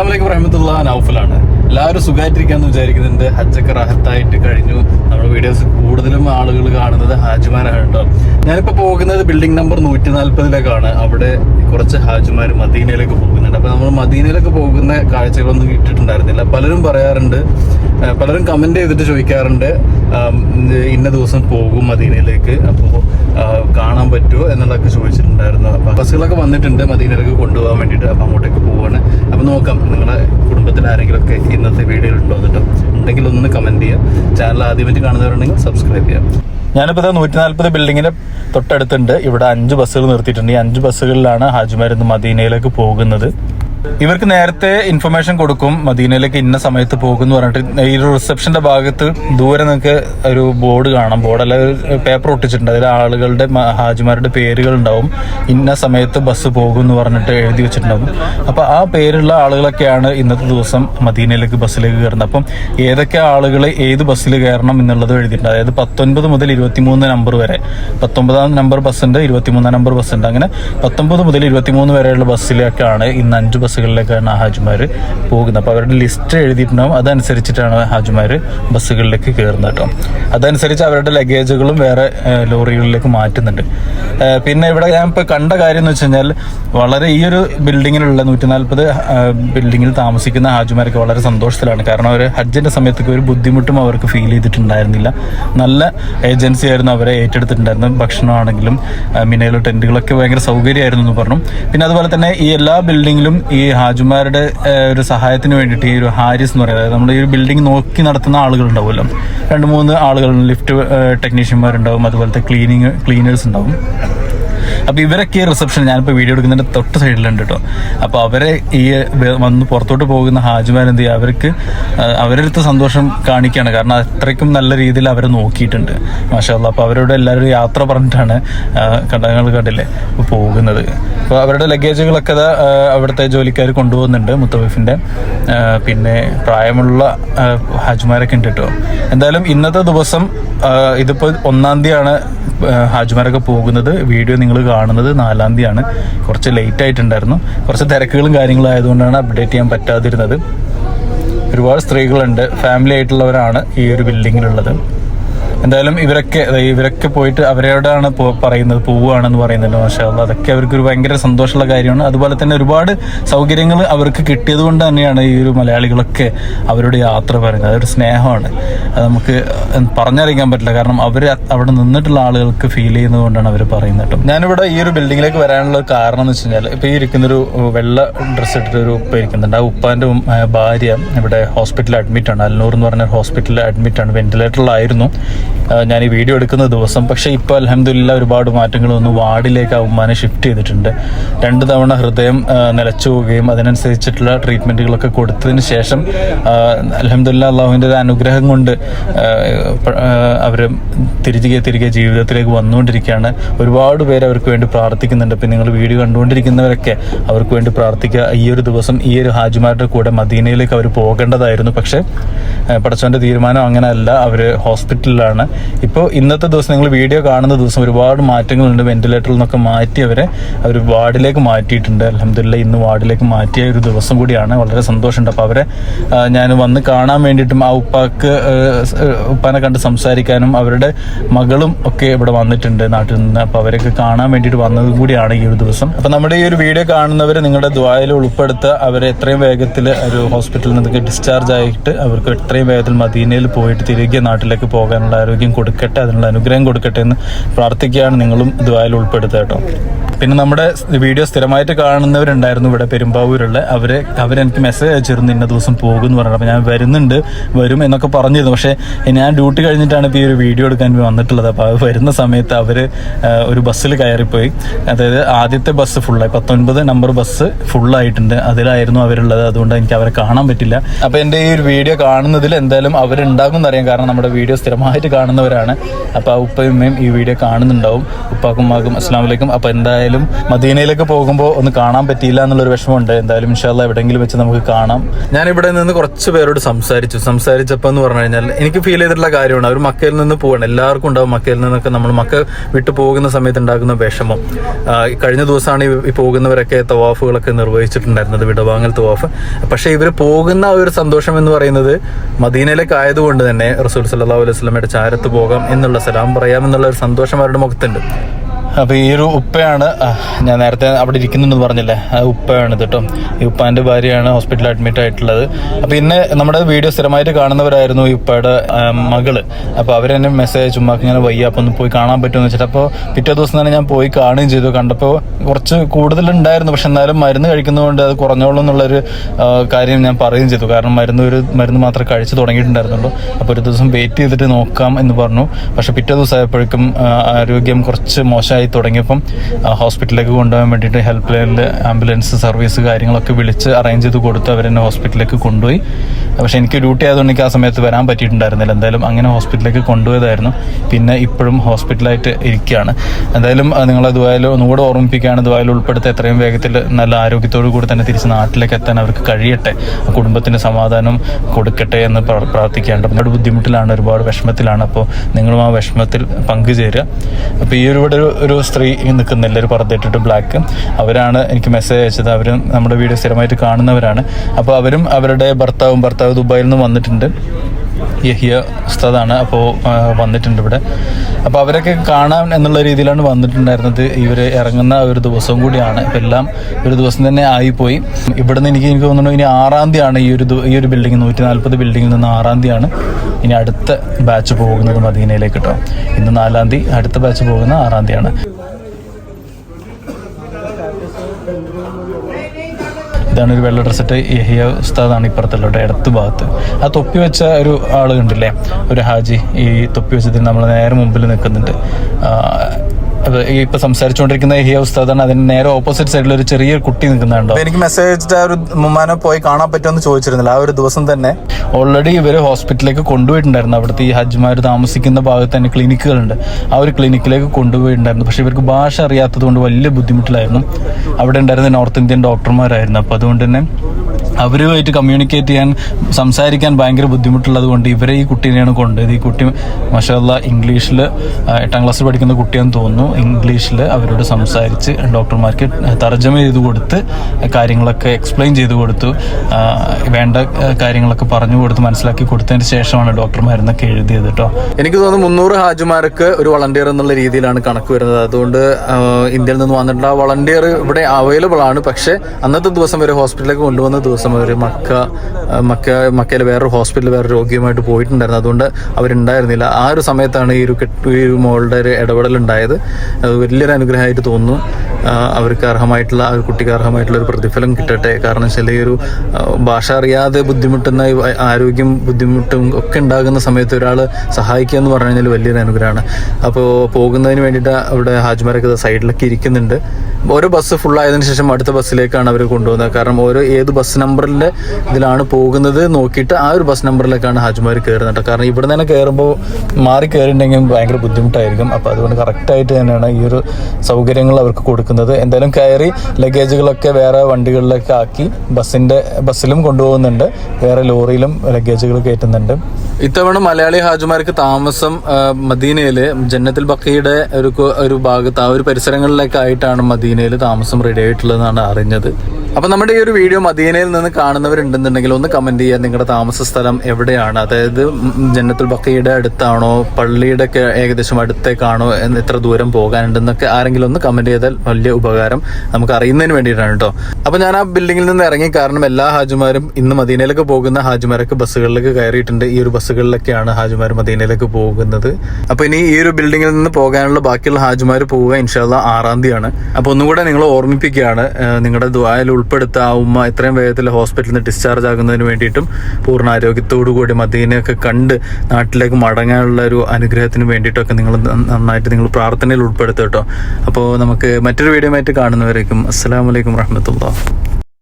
അസ്സാം വലൈക്കും റഹമത്തുള്ള നൗഫലാണ് എല്ലാവരും സുഖമായിട്ടിരിക്കാന്ന് വിചാരിക്കുന്നുണ്ട്. ഹജ്ജൊക്കെ റാഹത്തായിട്ട് കഴിഞ്ഞു. നമ്മുടെ വീഡിയോസ് കൂടുതലും ആളുകൾ കാണുന്നത് ഹാജിമാരാണ് കേട്ടോ. ഞാനിപ്പോൾ പോകുന്നത് ബിൽഡിംഗ് നമ്പർ നൂറ്റി നാൽപ്പതിലേക്കാണ് അവിടെ കുറച്ച് ഹാജിമാർ മദീനയിലേക്ക് പോകുന്നുണ്ട്. അപ്പോൾ നമ്മൾ മദീനയിലേക്ക് പോകുന്ന കാഴ്ചകളൊന്നും ഇട്ടിട്ടുണ്ടായിരുന്നില്ല. പലരും പറയാറുണ്ട് പലരും കമന്റ് ചെയ്തിട്ട് ചോദിക്കാറുണ്ട് ഇന്ന ദിവസം പോകും മദീനയിലേക്ക്? അപ്പോൾ കാണാൻ പറ്റുമോ എന്നുള്ളതൊക്കെ ചോദിച്ചിട്ടുണ്ടായിരുന്നു. അപ്പോൾ ബസ്സുകളൊക്കെ വന്നിട്ടുണ്ട് മദീനയിലേക്ക് കൊണ്ടുപോകാൻ വേണ്ടിയിട്ട്. അപ്പോൾ അങ്ങോട്ടേക്ക് പോവാണ്. അപ്പോൾ നോക്കാം നിങ്ങളുടെ കുടുംബത്തിൽ ആരെങ്കിലുമൊക്കെ ഇന്നത്തെ വീഡിയോ ഉണ്ടോ കേട്ടോ ഉണ്ടെങ്കിൽ ഒന്ന് കമന്റ് ചെയ്യുക. ചാനൽ ആദ്യമായിട്ട് കാണുന്നവരുണ്ടെങ്കിൽ സബ്സ്ക്രൈബ് ചെയ്യാം ഞാനിപ്പോൾ ഇതാ നൂറ്റി നാൽപ്പത് ബിൽഡിങ്ങിന്റെ തൊട്ടടുത്തുണ്ട്. ഇവിടെ അഞ്ച് ബസ്സുകൾ നിർത്തിയിട്ടുണ്ട്. ഈ അഞ്ച് ബസ്സുകളിലാണ് ഹാജിമാർ ഇന്ന് മദീനയിലേക്ക് പോകുന്നത്. ഇവർക്ക് നേരത്തെ ഇൻഫർമേഷൻ കൊടുക്കും. മദീനയിലേക്ക് ഇന്ന സമയത്ത് പോകുന്നു പറഞ്ഞിട്ട്. ഈ റിസപ്ഷന്റെ ഭാഗത്ത് ദൂരെ നിങ്ങൾക്ക് ഒരു ബോർഡ് കാണാം. ബോർഡ് ബോർഡല്ല പേപ്പർ ഒട്ടിച്ചിട്ടുണ്ട്. അതിൽ ആളുകളുടെ ഹാജിമാരുടെ പേരുകൾ ഉണ്ടാവും. ഇന്ന സമയത്ത് ബസ് പോകും എന്ന് പറഞ്ഞിട്ട് എഴുതി വെച്ചിട്ടുണ്ടാവും. അപ്പോൾ ആ പേരുള്ള ആളുകളൊക്കെയാണ് ഇന്നത്തെ ദിവസം മദീനയിലേക്ക് ബസ്സിലേക്ക് കയറുന്നത്. അപ്പം ഏതൊക്കെ ആളുകൾ ഏത് ബസ്സിൽ കയറണം എന്നുള്ളത് എഴുതിയിട്ടുണ്ട്. അതായത് പത്തൊൻപത് മുതൽ ഇരുപത്തിമൂന്ന് നമ്പർ വരെ. പത്തൊമ്പതാം നമ്പർ ബസ് ഉണ്ട് ഇരുപത്തിമൂന്നാം നമ്പർ ബസ് ഉണ്ട്. അങ്ങനെ പത്തൊമ്പത് മുതൽ ഇരുപത്തിമൂന്ന് വരെയുള്ള ബസ്സിലേക്കാണ് ഇന്ന് അഞ്ച് ബസ്സുകളിലേക്കാണ് ഹാജിമാർ പോകുന്നത്. അപ്പോൾ അവരുടെ ലിസ്റ്റ് എഴുതിയിട്ടുണ്ടാവും. അതനുസരിച്ചിട്ടാണ് ഹാജിമാർ ബസ്സുകളിലേക്ക് കയറുന്നത് കേട്ടോ. അതനുസരിച്ച് അവരുടെ ലഗേജുകളും വേറെ ലോറികളിലേക്ക് മാറ്റുന്നുണ്ട്. പിന്നെ ഇവിടെ ഞാൻ ഇപ്പോൾ കണ്ട കാര്യം എന്ന് വെച്ച് കഴിഞ്ഞാൽ വളരെ ഈ ഒരു ബിൽഡിങ്ങിലുള്ള നൂറ്റി നാൽപ്പത് ബിൽഡിങ്ങിൽ താമസിക്കുന്ന ഹാജിമാരൊക്കെ വളരെ സന്തോഷത്തിലാണ്. കാരണം അവർ ഹജ്ജിന്റെ സമയത്തൊക്കെ ഒരു ബുദ്ധിമുട്ടും അവർക്ക് ഫീൽ ചെയ്തിട്ടുണ്ടായിരുന്നില്ല. നല്ല ഏജൻസി ആയിരുന്നു അവരെ ഏറ്റെടുത്തിട്ടുണ്ടായിരുന്നത്. ഭക്ഷണമാണെങ്കിലും മിനയിലോ ടെന്റുകളൊക്കെ ഭയങ്കര സൗകര്യമായിരുന്നു എന്ന് പറഞ്ഞു. പിന്നെ അതുപോലെ തന്നെ ഈ എല്ലാ ബിൽഡിങ്ങിലും ഈ ഹാജിമാരുടെ ഹാജുമാരുടെ ഒരു സഹായത്തിന് വേണ്ടിയിട്ട് ഈ ഒരു ഹാരിസ് എന്ന് പറയുന്നത് നമ്മുടെ ഈ ഒരു ബിൽഡിംഗ് നോക്കി നടത്തുന്ന ആളുകളുണ്ടാവുമല്ലോ. രണ്ട് മൂന്ന് ആളുകൾ ലിഫ്റ്റ് ടെക്നീഷ്യന്മാരുണ്ടാവും അതുപോലത്തെ ക്ലീനിങ് ക്ലീനേഴ്സ് ഉണ്ടാവും. അപ്പൊ ഇവരൊക്കെ റിസപ്ഷൻ ഞാനിപ്പോ വീഡിയോ എടുക്കുന്നതിന്റെ തൊട്ട് സൈഡിലുണ്ട് കേട്ടോ അപ്പോൾ അവരെ ഈ വന്ന് പുറത്തോട്ട് പോകുന്ന ഹാജിമാർ എന്ത് ചെയ്യുക? അവർക്ക് അവരടുത്ത് സന്തോഷം കാണിക്കുകയാണ്. കാരണം അത്രയ്ക്കും നല്ല രീതിയിൽ അവരെ നോക്കിയിട്ടുണ്ട്. മാഷാല്ല അപ്പോൾ അവരോട് എല്ലാവരും യാത്ര പറഞ്ഞിട്ടാണ് കടകൾ കണ്ടില്ലേ? പോകുന്നത്. അപ്പൊ അവരുടെ ലഗേജുകളൊക്കെ അവിടുത്തെ ജോലിക്കാർ കൊണ്ടുപോകുന്നുണ്ട് മുത്തവഫിന്റെ പിന്നെ പ്രായമുള്ള ഹാജിമാരൊക്കെ ഉണ്ട് കേട്ടോ എന്തായാലും ഇന്നത്തെ ദിവസം ഇതിപ്പോൾ ഇതിപ്പോ ഒന്നാം തീയതിയാണ് ഹാജിമാരൊക്കെ പോകുന്നത് വീഡിയോ നിങ്ങൾ കാണുന്നത് നാലാം തീയതിയാണ്. കുറച്ച് ലേറ്റ് ആയിട്ടുണ്ടായിരുന്നു. കുറച്ച് തിരക്കുകളും കാര്യങ്ങളും ആയതുകൊണ്ടാണ് അപ്ഡേറ്റ് ചെയ്യാൻ പറ്റാതിരുന്നത്. ഒരുപാട് സ്ത്രീകളുണ്ട്. ഫാമിലി ആയിട്ടുള്ളവരാണ് ഈ ഒരു ബിൽഡിങ്ങിലുള്ളത് എന്തായാലും ഇവരൊക്കെ ഇവരൊക്കെ പോയിട്ട് അവരോടാണ് പറയുന്നത് പോവുകയാണെന്ന് പറയുന്നത് മാഷാ. അതൊക്കെ അവർക്ക് ഒരു ഭയങ്കര സന്തോഷമുള്ള കാര്യമാണ്. അതുപോലെ തന്നെ ഒരുപാട് സൗകര്യങ്ങൾ അവർക്ക് കിട്ടിയത് കൊണ്ട് തന്നെയാണ് ഈ ഒരു മലയാളികളൊക്കെ അവരുടെ യാത്ര പറയുന്നത്. അതൊരു സ്നേഹമാണ്. അത് നമുക്ക് പറഞ്ഞറിയിക്കാൻ പറ്റില്ല. കാരണം അവർ അവിടെ നിന്നിട്ടുള്ള ആളുകൾക്ക് ഫീൽ ചെയ്യുന്നത് കൊണ്ടാണ് അവർ പറയുന്നത് കേട്ടോ. ഞാനിവിടെ ഈ ഒരു ബിൽഡിങ്ങിലേക്ക് വരാനുള്ള കാരണം എന്ന് വെച്ച് കഴിഞ്ഞാൽ ഇപ്പോൾ ഈ ഇരിക്കുന്നൊരു വെള്ള ഡ്രസ്സ് ഇട്ടിട്ട് ഒരു ഉപ്പ ഇരിക്കുന്നുണ്ട്. ആ ഉപ്പാന്റെ ഭാര്യ ഇവിടെ ഹോസ്പിറ്റലിൽ അഡ്മിറ്റ് ആണ്. അൽനൂർ എന്ന് പറഞ്ഞ ഹോസ്പിറ്റലിൽ അഡ്മിറ്റ് ആണ്. വെന്റിലേറ്ററിലായിരുന്നു ഞാൻ ഈ വീഡിയോ എടുക്കുന്ന ദിവസം പക്ഷേ ഇപ്പോൾ അലഹമില്ല ഒരുപാട് മാറ്റങ്ങൾ വന്നു. വാർഡിലേക്ക് ആ ഉമ്മാനെ ഷിഫ്റ്റ് ചെയ്തിട്ടുണ്ട്. രണ്ട് തവണ ഹൃദയം നിലച്ചു പോവുകയും അതിനനുസരിച്ചിട്ടുള്ള ട്രീറ്റ്മെന്റുകളൊക്കെ കൊടുത്തതിന് ശേഷം അലഹമില്ല അള്ളാഹുവിന്റെ ഒരു അനുഗ്രഹം കൊണ്ട് അവർ തിരികെ തിരികെ ജീവിതത്തിലേക്ക് വന്നുകൊണ്ടിരിക്കുകയാണ്. ഒരുപാട് പേര് അവർക്ക് വേണ്ടി പ്രാർത്ഥിക്കുന്നുണ്ട്. ഇപ്പം നിങ്ങൾ വീഡിയോ കണ്ടുകൊണ്ടിരിക്കുന്നവരൊക്കെ അവർക്ക് വേണ്ടി പ്രാർത്ഥിക്കുക. ഈ ഒരു ദിവസം ഈ ഒരു ഹാജിമാരുടെ കൂടെ മദീനയിലേക്ക് അവർ പോകേണ്ടതായിരുന്നു. പക്ഷേ പടച്ചവന്റെ തീരുമാനം അങ്ങനെയല്ല. അവർ ഹോസ്പിറ്റലിലാണ് ഇപ്പോൾ ഇന്നത്തെ ദിവസം നിങ്ങൾ വീഡിയോ കാണുന്ന ദിവസം ഒരുപാട് മാറ്റങ്ങളുണ്ട്. വെന്റിലേറ്ററിൽ നിന്നൊക്കെ മാറ്റി അവരെ അവർ വാർഡിലേക്ക് മാറ്റിയിട്ടുണ്ട്. അലഹമില്ല ഇന്ന് വാർഡിലേക്ക് മാറ്റിയ ഒരു ദിവസം കൂടിയാണ്. വളരെ സന്തോഷമുണ്ട്. അപ്പോൾ അവരെ ഞാൻ വന്ന് കാണാൻ വേണ്ടിയിട്ടും ആ ഉപ്പാക്ക് ഉപ്പാനെ കണ്ട് സംസാരിക്കാനും അവരുടെ മകളും ഒക്കെ ഇവിടെ വന്നിട്ടുണ്ട് നാട്ടിൽ നിന്ന്. അപ്പോൾ അവരൊക്കെ കാണാൻ വേണ്ടിയിട്ട് വന്നതും കൂടിയാണ് ഈ ഒരു ദിവസം. അപ്പോൾ നമ്മുടെ ഈ ഒരു വീഡിയോ കാണുന്നവർ നിങ്ങളുടെ ദ്വായിൽ ഉൾപ്പെടുത്ത അവരെ എത്രയും വേഗത്തിൽ ഒരു ഹോസ്പിറ്റലിൽ നിന്നൊക്കെ ഡിസ്ചാർജ് ആയിട്ട് അവർക്ക് എത്രയും വേഗത്തിൽ മദീനയിൽ പോയിട്ട് തിരികെ നാട്ടിലേക്ക് പോകാനുള്ള ആരോഗ്യം കൊടുക്കട്ടെ അതിനുള്ള അനുഗ്രഹം കൊടുക്കട്ടെ എന്ന് പ്രാർത്ഥിക്കുകയാണ് നിങ്ങളും ദ്വായിൽ ഉൾപ്പെടുത്തുക കേട്ടോ. പിന്നെ നമ്മുടെ വീഡിയോ സ്ഥിരമായിട്ട് കാണുന്നവരുണ്ടായിരുന്നു ഇവിടെ പെരുമ്പാവൂരുള്ള. അവർ അവരെനിക്ക് മെസ്സേജ് അയച്ചിരുന്നു ഇന്ന ദിവസം പോകും എന്ന് പറഞ്ഞു അപ്പോൾ ഞാൻ വരുന്നുണ്ട് വരും എന്നൊക്കെ പറഞ്ഞിരുന്നു. പക്ഷേ ഞാൻ ഡ്യൂട്ടി കഴിഞ്ഞിട്ടാണ് ഇപ്പോൾ ഈ ഒരു വീഡിയോ എടുക്കാൻ വന്നിട്ടുള്ളത്. അപ്പോൾ വരുന്ന സമയത്ത് അവർ ഒരു ബസ്സിൽ കയറിപ്പോയി. അതായത് ആദ്യത്തെ ബസ് ഫുള്ളായി പത്തൊൻപത് നമ്പർ ബസ് ഫുള്ളായിട്ടുണ്ട് അതിലായിരുന്നു അവരുള്ളത്. അതുകൊണ്ട് എനിക്ക് അവരെ കാണാൻ പറ്റില്ല. അപ്പോൾ എന്റെ ഈ ഒരു വീഡിയോ കാണുന്നതിൽ എന്തായാലും അവരുണ്ടാകും എന്നറിയാം കാരണം നമ്മുടെ വീഡിയോ സ്ഥിരമായിട്ട് കാണുന്നവരാണ്. അപ്പോൾ ഉപ്പയും ഉമ്മയും ഈ വീഡിയോ കാണുന്നുണ്ടാവും. ഉപ്പാക്കും ഉമ്മാക്കും അസ്സാം വലൈക്കും അപ്പോൾ എന്തായാലും മദീനയിലേക്ക് പോകുമ്പോൾ ഒന്ന് കാണാൻ പറ്റിയില്ല എന്നുള്ളൊരു വിഷമമുണ്ട്. എന്തായാലും ഇൻഷാല്ല എവിടെയെങ്കിലും വെച്ച് നമുക്ക് കാണാം. ഞാൻ ഇവിടെ നിന്ന് കുറച്ച് പേരോട് സംസാരിച്ചു. സംസാരിച്ചപ്പോൾ എന്ന് പറഞ്ഞു കഴിഞ്ഞാൽ എനിക്ക് ഫീൽ ചെയ്തിട്ടുള്ള കാര്യമാണ്. അവർ മക്കയിൽ നിന്ന് പോകണം എല്ലാവർക്കും ഉണ്ടാവും മക്കയിൽ നിന്നൊക്കെ നമ്മൾ മക്ക വിട്ടു പോകുന്ന സമയത്ത് ഉണ്ടാകുന്ന വിഷമം. കഴിഞ്ഞ ദിവസമാണ് ഈ- പോകുന്നവരൊക്കെ തവാഫുകളൊക്കെ നിർവഹിച്ചിട്ടുണ്ടായിരുന്നത് വിടവാങ്ങൽ തവാഫ്. പക്ഷേ ഇവർ പോകുന്ന ഒരു സന്തോഷം എന്ന് പറയുന്നത് മദീനയിലേക്ക് ആയതുകൊണ്ട് തന്നെ റസൂൽ സല്ലാ അലൈഹി വസല്ലമയുടെ ചാരത്ത് പോകാം എന്നുള്ള സലാം പറയാം എന്നുള്ള ഒരു സന്തോഷം അവരുടെ മുഖത്തുണ്ട്. അപ്പൊ ഈ ഒരു ഉപ്പയാണ് ഞാൻ നേരത്തെ അവിടെ ഇരിക്കുന്നുണ്ടെന്ന് പറഞ്ഞില്ലേ ആ ഉപ്പയാണ് കേട്ടോ ഈ ഉപ്പാന്റെ ഭാര്യയാണ് ഹോസ്പിറ്റലിൽ അഡ്മിറ്റ് ആയിട്ടുള്ളത്. അപ്പൊ ഇന്ന് നമ്മുടെ വീഡിയോ സ്ഥിരമായിട്ട് കാണുന്നവരായിരുന്നു ഈ ഉപ്പയുടെ മകൾ. അപ്പൊ അവരെന്നെ മെസ്സേജ് ചുമ്മാക്ക് ഇങ്ങനെ വയ്യ. അപ്പൊ ഒന്ന് പോയി കാണാൻ പറ്റുമെന്ന് വെച്ചിട്ട് അപ്പോൾ പിറ്റേ ദിവസം തന്നെ ഞാൻ പോയി കാണുകയും ചെയ്തു. കണ്ടപ്പോൾ കുറച്ച് കൂടുതലുണ്ടായിരുന്നു. പക്ഷെ എന്നാലും മരുന്ന് കഴിക്കുന്നതുകൊണ്ട് അത് കുറഞ്ഞോളൂ എന്നുള്ളൊരു കാര്യം ഞാൻ പറയുകയും ചെയ്തു. കാരണം മരുന്ന് ഒരു മരുന്ന് മാത്രമേ കഴിച്ച് തുടങ്ങിയിട്ടുണ്ടായിരുന്നുള്ളൂ. അപ്പോൾ ഒരു ദിവസം വെയിറ്റ് ചെയ്തിട്ട് നോക്കാം എന്ന് പറഞ്ഞു. പക്ഷെ പിറ്റേ ദിവസം ആയപ്പോഴേക്കും ആരോഗ്യം കുറച്ച് മോശമായി തുടങ്ങിയപ്പം ആ, ഹോസ്പിറ്റലിലേക്ക് കൊണ്ടുപോകാൻ വേണ്ടിയിട്ട് ഹെൽപ്പ് ലൈനിൽ ആംബുലൻസ് സർവീസ് കാര്യങ്ങളൊക്കെ വിളിച്ച് അറേഞ്ച് ചെയ്ത് കൊടുത്ത് അവരെന്നെ ഹോസ്പിറ്റലിലേക്ക് കൊണ്ടുപോയി. പക്ഷെ എനിക്ക് ഡ്യൂട്ടി ആയതുകൊണ്ട് എനിക്ക് ആ സമയത്ത് വരാൻ പറ്റിയിട്ടുണ്ടായിരുന്നില്ല. എന്തായാലും അങ്ങനെ ഹോസ്പിറ്റലിലേക്ക് കൊണ്ടുപോയതായിരുന്നു. പിന്നെ ഇപ്പോഴും ഹോസ്പിറ്റലായിട്ട് ഇരിക്കുകയാണ്. എന്തായാലും ആ, നിങ്ങളെ ദുബായിൽ ഒന്നുകൂടെ ഓർമ്മിപ്പിക്കുകയാണ്. ദുബായിൽ ഉൾപ്പെടുത്തി എത്രയും വേഗത്തിൽ നല്ല ആരോഗ്യത്തോടു കൂടി തന്നെ തിരിച്ച് നാട്ടിലേക്ക് എത്താൻ അവർക്ക് കഴിയട്ടെ. കുടുംബത്തിന് സമാധാനം കൊടുക്കട്ടെ എന്ന് പ്ര- പ്രാർത്ഥിക്കുകയാണ്. ഒരുപാട് ബുദ്ധിമുട്ടിലാണ് ഒരുപാട് വിഷമത്തിലാണ്. അപ്പോൾ നിങ്ങളും ആ വിഷമത്തിൽ പങ്കുചേരുക. അപ്പോൾ ഈ ഒരു ഇവിടെ ഒരു ഒരു സ്ത്രീ നിൽക്കുന്നില്ല ഒരു പുറത്തിട്ടിട്ട് ബ്ലാക്ക്. അവരാണ് എനിക്ക് മെസ്സേജ് അയച്ചത്. അവരും നമ്മുടെ വീഡിയോ സ്ഥിരമായിട്ട് കാണുന്നവരാണ്. അപ്പോൾ അവരും അവരുടെ ഭർത്താവും ഭർത്താവ് ദുബായിൽ നിന്ന് വന്നിട്ടുണ്ട്. യഹിയ ഉസ്താദാണ്. അപ്പോൾ വന്നിട്ടുണ്ട് ഇവിടെ. അപ്പോൾ അവരൊക്കെ കാണാൻ എന്നുള്ള രീതിയിലാണ് വന്നിട്ടുണ്ടായിരുന്നത്. ഇവർ ഇറങ്ങുന്ന ഒരു ദിവസം കൂടിയാണ്. ഇപ്പം എല്ലാം ഒരു ദിവസം തന്നെ ആയിപ്പോയി. ഇവിടുന്ന് എനിക്ക് എനിക്ക് തോന്നുന്നു ഇനി ആറാം തീയതിയാണ് ഈ ഒരു ഈ ഒരു ബിൽഡിംഗ് നൂറ്റി നാൽപ്പത് ബിൽഡിംഗിൽ നിന്ന് ആറാം തീയതിയാണ് ഇനി അടുത്ത ബാച്ച് പോകുന്നത് മദീനയിലേക്ക് കേട്ടോ ഇന്ന് നാലാം തീയതി അടുത്ത ബാച്ച് പോകുന്ന ആറാം തീയതിയാണ്. ഇതാണ് ഒരു വെള്ള ഡ്രസ്സിട്ട് യഹിയ ഉസ്താദാണ് ഇപ്പുറത്തുള്ളവരുടെ ഇടത്ത് ഭാഗത്ത്. ആ തൊപ്പി വെച്ച ഒരു ആൾ കണ്ടില്ലേ? ഒരു ഹാജി ഈ തൊപ്പി വെച്ചതിന് നമ്മൾ നേരെ മുമ്പിൽ നിൽക്കുന്നുണ്ട് ഇപ്പൊ സംസാരിച്ചുകൊണ്ടിരിക്കുന്ന ഹിയ ഉസ്താദാണ് അതിന് നേരെ ഓപ്പോസിറ്റ് സൈഡിൽ ഒരു ചെറിയ കുട്ടി നിൽക്കുന്നുണ്ടോ? എനിക്ക് മെസ്സേജ് ആ ഒരു മുമ്മാനെ പോയി കാണാൻ പറ്റുമെന്ന് ചോദിച്ചിരുന്നില്ല. ആ ഒരു ദിവസം തന്നെ ഓൾറെഡി ഇവർ ഹോസ്പിറ്റലിലേക്ക് കൊണ്ടുപോയിട്ടുണ്ടായിരുന്നു. അവിടുത്തെ ഈ ഹജ്മാർ താമസിക്കുന്ന ഭാഗത്ത് തന്നെ ക്ലിനിക്കുകളുണ്ട് ആ ഒരു ക്ലിനിക്കിലേക്ക് കൊണ്ടുപോയിട്ടുണ്ടായിരുന്നു. പക്ഷെ ഇവർക്ക് ഭാഷ അറിയാത്തത് കൊണ്ട് വലിയ ബുദ്ധിമുട്ടിലായിരുന്നു. അവിടെ ഉണ്ടായിരുന്ന നോർത്ത് ഇന്ത്യൻ ഡോക്ടർമാരായിരുന്നു അപ്പോൾ അതുകൊണ്ട് തന്നെ അവരുമായിട്ട് കമ്മ്യൂണിക്കേറ്റ് ചെയ്യാൻ സംസാരിക്കാൻ ഭയങ്കര ബുദ്ധിമുട്ടുള്ളത് കൊണ്ട് ഇവരെ ഈ കുട്ടീനെയാണ് കൊണ്ടുപോയത് ഈ കുട്ടി മഷാല്ല ഇംഗ്ലീഷിൽ എട്ടാം ക്ലാസ്സിൽ പഠിക്കുന്ന കുട്ടിയാന്ന് തോന്നുന്നു. ഇംഗ്ലീഷിൽ അവരോട് സംസാരിച്ച് ഡോക്ടർമാർക്ക് തർജമ ചെയ്ത് കൊടുത്ത് കാര്യങ്ങളൊക്കെ എക്സ്പ്ലെയിൻ ചെയ്ത് കൊടുത്തു. വേണ്ട കാര്യങ്ങളൊക്കെ പറഞ്ഞു കൊടുത്ത് മനസ്സിലാക്കി കൊടുത്തതിന് ശേഷമാണ് ഡോക്ടർ മരുന്നൊക്കെ എഴുതിയത് കേട്ടോ എനിക്ക് തോന്നുന്നു മുന്നൂറ് ഹാജിമാർക്ക് ഒരു വളണ്ടിയർ എന്നുള്ള രീതിയിലാണ് കണക്ക് വരുന്നത്. അതുകൊണ്ട് ഇന്ത്യയിൽ നിന്ന് വന്നിട്ടുള്ള ആ വളണ്ടിയർ ഇവിടെ അവൈലബിൾ ആണ്. പക്ഷേ അന്നത്തെ ദിവസം വരെ ഹോസ്പിറ്റലിലേക്ക് കൊണ്ടുവന്ന ദിവസം അവർ മക്ക മക്ക മക്കയിലെ വേറൊരു ഹോസ്പിറ്റലിൽ വേറൊരു രോഗിയുമായിട്ട് പോയിട്ടുണ്ടായിരുന്നു. അതുകൊണ്ട് അവരുണ്ടായിരുന്നില്ല. ആ ഒരു സമയത്താണ് ഈ ഒരു കെട്ടു ഈ മോളുടെ ഒരു അത് വലിയൊരു അനുഗ്രഹമായിട്ട് തോന്നുന്നു. അവർക്ക് അർഹമായിട്ടുള്ള ആ കുട്ടിക്ക് അർഹമായിട്ടുള്ള ഒരു പ്രതിഫലം കിട്ടട്ടെ. കാരണം വെച്ചാൽ ഈ ഒരു ഭാഷ അറിയാതെ ബുദ്ധിമുട്ടുന്ന ആരോഗ്യം ബുദ്ധിമുട്ടും ഒക്കെ ഉണ്ടാകുന്ന സമയത്ത് ഒരാൾ സഹായിക്കുക എന്ന് പറഞ്ഞു കഴിഞ്ഞാൽ വലിയൊരു അനുഗ്രഹമാണ്. അപ്പോൾ പോകുന്നതിന് വേണ്ടിയിട്ട് അവിടെ ഹാജ്മാരൊക്കെ സൈഡിലൊക്കെ ഇരിക്കുന്നുണ്ട്. ഓരോ ബസ് ഫുൾ ശേഷം അടുത്ത ബസ്സിലേക്കാണ് അവർ കൊണ്ടുപോകുന്നത്. കാരണം ഓരോ ഏത് ബസ് നമ്പറിന്റെ ഇതിലാണ് പോകുന്നത്. നോക്കിയിട്ട് ആ ഒരു ബസ് നമ്പറിലേക്കാണ് ഹാജ്മാർ കയറുന്നത് കാരണം ഇവിടെ നിന്ന് തന്നെ കയറുമ്പോൾ മാറി കയറിയിട്ടുണ്ടെങ്കിൽ ഭയങ്കര ബുദ്ധിമുട്ടായിരിക്കും. അപ്പോൾ അതുകൊണ്ട് കറക്റ്റായിട്ട് തന്നെയാണ് ഈ ഒരു സൗകര്യങ്ങൾ അവർക്ക് കൊടുക്കുന്നത്. എന്തായാലും കയറി ലഗേജുകളൊക്കെ വേറെ വണ്ടികളിലൊക്കെ ആക്കി ബസ്സിന്റെ ബസ്സിലും കൊണ്ടുപോകുന്നുണ്ട്. വേറെ ലോറിയിലും ലഗേജുകൾ കയറ്റുന്നുണ്ട്. ഇത്തവണ മലയാളി ഹാജിമാർക്ക് താമസം മദീനയിൽ ജന്നത്തുൽ ബക്കയുടെ ഒരു ഒരു ഭാഗത്ത് ആ ഒരു പരിസരങ്ങളിലൊക്കെ ആയിട്ടാണ് മദീനയിൽ താമസം റെഡി ആയിട്ടുള്ളതെന്നാണ് അറിഞ്ഞത്. അപ്പൊ നമ്മുടെ ഈ ഒരു വീഡിയോ മദീനയിൽ നിന്ന് കാണുന്നവരുണ്ടെന്നുണ്ടെങ്കിൽ ഒന്ന് കമന്റ് ചെയ്യുക നിങ്ങളുടെ താമസ സ്ഥലം എവിടെയാണ്? അതായത് ജന്നത്തുൽ ബക്കയുടെ അടുത്താണോ? പള്ളിയുടെ ഒക്കെ ഏകദേശം അടുത്തേക്കാണോ? എന്ന് എത്ര ദൂരം പോകാനുണ്ടെന്നൊക്കെ ആരെങ്കിലും ഒന്ന് കമന്റ് ചെയ്താൽ വലിയ ഉപകാരം നമുക്ക് അറിയുന്നതിന് വേണ്ടിയിട്ടാണ് കേട്ടോ അപ്പൊ ഞാൻ ആ ബിൽഡിങ്ങിൽ നിന്ന് ഇറങ്ങി കാരണം എല്ലാ ഹാജിമാരും ഇന്ന് മദീനയിലേക്ക് പോകുന്ന ഹാജിമാരൊക്കെ ബസ്സുകളിലേക്ക് കയറിയിട്ടുണ്ട്. ഈ ഒരു ബസ്സുകളിലൊക്കെയാണ് ഹാജിമാർ മദീനയിലേക്ക് പോകുന്നത്. അപ്പൊ ഇനി ഈ ഒരു ബിൽഡിങ്ങിൽ നിന്ന് പോകാനുള്ള ബാക്കിയുള്ള ഹാജിമാർ പോവുക ഇൻഷാല്ല ആറാം തീയതിയാണ്. അപ്പൊ ഒന്നുകൂടെ നിങ്ങൾ ഓർമ്മിപ്പിക്കുകയാണ് നിങ്ങളുടെ ദ്വായിൽ ഉൾപ്പെടുത്തുക ആ ഉമ്മ എത്രയും വേഗത്തിൽ ഹോസ്പിറ്റലിൽ നിന്ന് ഡിസ്ചാർജ് ആകുന്നതിന് വേണ്ടിയിട്ടും പൂർണ ആരോഗ്യത്തോടു കൂടി മദീനയൊക്കെ കണ്ട് നാട്ടിലേക്ക് മടങ്ങാനുള്ള ഒരു അനുഗ്രഹത്തിന് വേണ്ടിയിട്ടൊക്കെ നിങ്ങൾ നന്നായിട്ട് നിങ്ങൾ പ്രാർത്ഥനയിൽ ഉൾപ്പെടുത്തുക കേട്ടോ. അപ്പോൾ നമുക്ക് മറ്റൊരു വീഡിയോ ആയിട്ട് കാണുന്നവരേക്കും അസ്സാം വലൈക്കും വറഹമത്തുള്ള